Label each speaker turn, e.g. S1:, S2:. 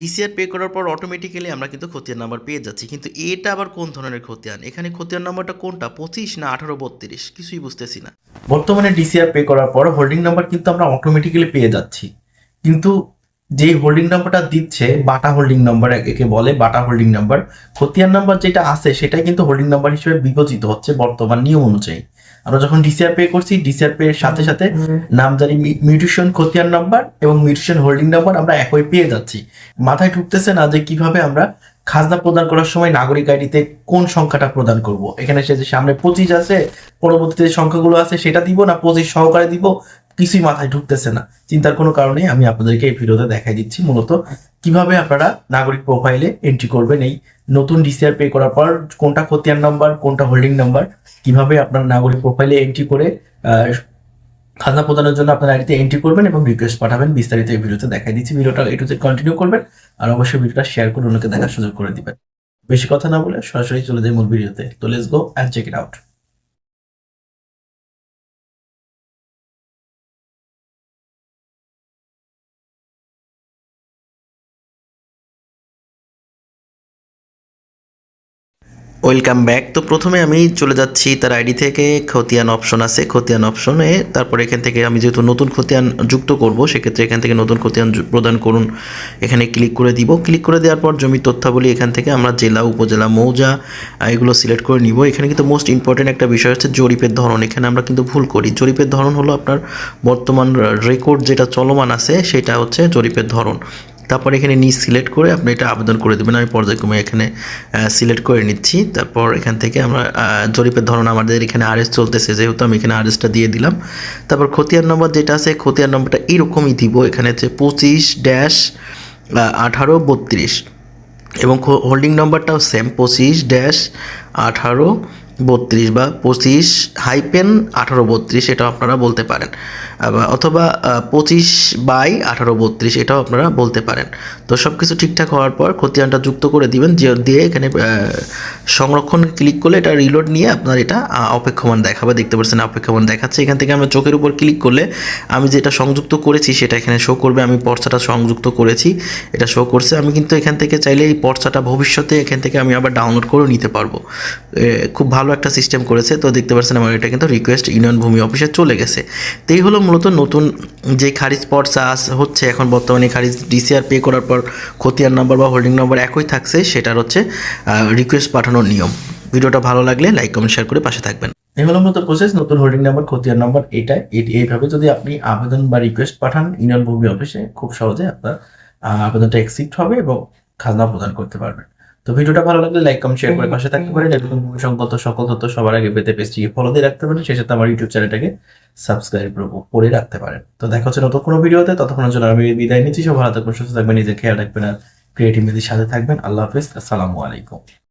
S1: DCR pay করার পর automatically আমরা কিন্তু খতিয়ান নাম্বার পেয়ে যাচ্ছি। কিন্তু এটা আবার কোন ধরনের খতিয়ান? এখানে খতিয়ান নাম্বারটা কোনটা? পঁচিশ না আঠারো বত্রিশ? কিছুই বুঝতেছি না। বর্তমানে ডিসিআর পে করার পর হোল্ডিং নাম্বার কিন্তু আমরা অটোমেটিক্যালি পেয়ে যাচ্ছি। কিন্তু যেই হোল্ডিং নাম্বারটা দিচ্ছে বাটা হোল্ডিং নাম্বার একে বলে বাটা হোল্ডিং নাম্বার খতিয়ান নাম্বার যেটা আছে সেটাই কিন্তু হোল্ডিং নাম্বার হিসেবে বিবেচিত হচ্ছে বর্তমান নিয়ম অনুযায়ী। আমরা যখন ডিসিআর পে করছি ডিসিআর পে এর সাথে সাথে নামজারি মিউটেশন খতিয়ান নাম্বার এবং মিউটেশন হোল্ডিং নাম্বার আমরা একই পেয়ে যাচ্ছি। মাথায় ঢুকতেছে না যে কীভাবে আমরা খাজনা প্রদান করার সময় নাগরিক আইডিতে কোন সংখ্যাটা প্রদান করব। এখানে সে যে সামনে পঁচিশ আছে পরবর্তীতে যে সংখ্যাগুলো আছে সেটা দিব না পঁচিশ সহকারে দিব কিছুই মাথায় ঢুকতেছে না। চিন্তার কোনো কারণে আমি আপনাদেরকে এই ভিডিওতে দেখাই দিচ্ছি। মূলত কীভাবে আপনারা নাগরিক প্রোফাইলে এন্ট্রি করবেন এই নতুন ডিসিআর পে করার পর কোনটা খতিয়ান নাম্বার কোনটা হোল্ডিং নাম্বার কীভাবে আপনার নাগরিক প্রোফাইলে এন্ট্রি করে খাজনা প্রদানের জন্য আপনার আইডিতে এন্ট্রি করবেন এবং রিকোয়েস্ট পাঠাবেন বিস্তারিত এই ভিডিওতে দেখাই দিচ্ছি। ভিডিওটা একটু কন্টিনিউ করবেন আর অবশ্যই ভিডিওটা শেয়ার করে অন্যকে দেখার সুযোগ করে দিবেন। বেশি কথা না বলে সরাসরি চলে যাই মূল ভিডিওতে। তো let's go and check it out welcome back তো প্রথমে আমি চলে যাচ্ছি তার আইডি থেকে, খতিয়ান অপশন আছে। খতিয়ান অপশনে তারপর এখান থেকে আমি যেহেতু নতুন খতিয়ান যুক্ত করব, সেক্ষেত্রে এখান থেকে নতুন খতিয়ান প্রদান করুন। এখানে ক্লিক করে দিব। ক্লিক করে দেওয়ার পর জমি তথ্যাবলী এখান থেকে আমরা জেলা, উপজেলা, মৌজা এগুলো সিলেক্ট করে নিব। এখানে কিন্তু মোস্ট ইম্পর্টেন্ট একটা বিষয় হচ্ছে জরিপের ধরন। এখানে আমরা কিন্তু ভুল করি। জরিপের ধরন হলো আপনার বর্তমান রেকর্ড যেটা চলমান আছে, সেটা হচ্ছে জরিপের ধরন। তারপর এখানে নিজ সিলেক্ট করে আপনি এটা আবেদন করে দেবেন। আমি পর্যায়ক্রমে এখানে সিলেক্ট করে নিচ্ছি। তারপর এখান থেকে আমরা জরিপের ধরন আমাদের এখানে আরএস চলতেছে। যেহেতু আমি এখানে আরএসটা দিয়ে দিলাম। তারপর খতিয়ান নম্বর যেটা আছে, খতিয়ান নম্বরটা এরকমই দিব। এখানে হচ্ছে পঁচিশ ড্যাশ আঠারো বত্রিশ। এবং হোল্ডিং নম্বরটাও সেম পঁচিশ ড্যাশ আঠারো বত্রিশ বা পঁচিশ হাইপেন আঠারো বত্রিশ, এটাও আপনারা বলতে পারেন। অথবা পঁচিশ বাই আঠারো বত্রিশ, এটাও আপনারা বলতে পারেন। তো সব কিছু ঠিকঠাক হওয়ার পর খতিয়ানটা যুক্ত করে দিবেন, যে দিয়ে এখানে সংরক্ষণ ক্লিক করলে এটা রিলোড নিয়ে আপনার এটা অপেক্ষমান দেখাবে। দেখতে পাচ্ছেন, অপেক্ষমান দেখাচ্ছে। এখান থেকে আমরা চোখের উপর ক্লিক করলে আমি যেটা সংযুক্ত করেছি, সেটা এখানে শো করবে। আমি পর্চাটা সংযুক্ত করেছি, এটা শো করছে। আমি কিন্তু এখান থেকে চাইলে এই পর্চাটা ভবিষ্যতে এখান থেকে আমি আবার ডাউনলোড করে নিতে পারব। খুব ভালো একটা সিস্টেম করেছে। তো দেখতে পাচ্ছেন, আমার এটা কিন্তু রিকোয়েস্ট ইউনিয়ন ভূমি অফিসে চলে গেছে। তো এই হলো মূলত নতুন যে খারিজ পর্চা আস- হচ্ছে, এখন বর্তমানে খারিজ ডিসিআর পে করার পর খতিয়ান নাম্বার বা হোল্ডিং নাম্বার একই থাকছে, সেটার হচ্ছে রিকোয়েস্ট পাঠানোর নিয়ম। ভিডিওটা ভালো লাগলে লাইক কমেন্ট শেয়ার করে পাশে থাকবেন। এই হলো মূলত প্রসেস নতুন হোল্ডিং নাম্বার খতিয়ান নাম্বার এটি- এইভাবে যদি আপনি আবেদন বা রিকোয়েস্ট পাঠান, ইউনিয়ন ভূমি অফিসে খুব সহজে আপনার আবেদনটা অ্যাকসেপ্ট হবে এবং খাজনা প্রদান করতে পারবেন। তো ভিডিওটা ভালো লাগলে লাইক কম শেয়ার করে পাশে থাকতে পারেন। এবং সংক্রান্ত সকল তথ্য সবার আগে পেতে পেজটিকে ফলো দিয়ে রাখতে পারেন। সেই সাথে আমার ইউটিউব চ্যানেলটাকে সাবস্ক্রাইব করে রাখতে পারেন। তো দেখা হচ্ছে নতুন কোনো ভিডিওতে। ততক্ষণের জন্য আমি বিদায় নিচ্ছি। সব ভালো থাকবেন সুস্থ থাকবেন নিজের খেয়াল রাখবেন আর ক্রিয়েটিভ সাথে থাকবেন। আল্লাহ হাফিজ। আসসালামু আলাইকুম।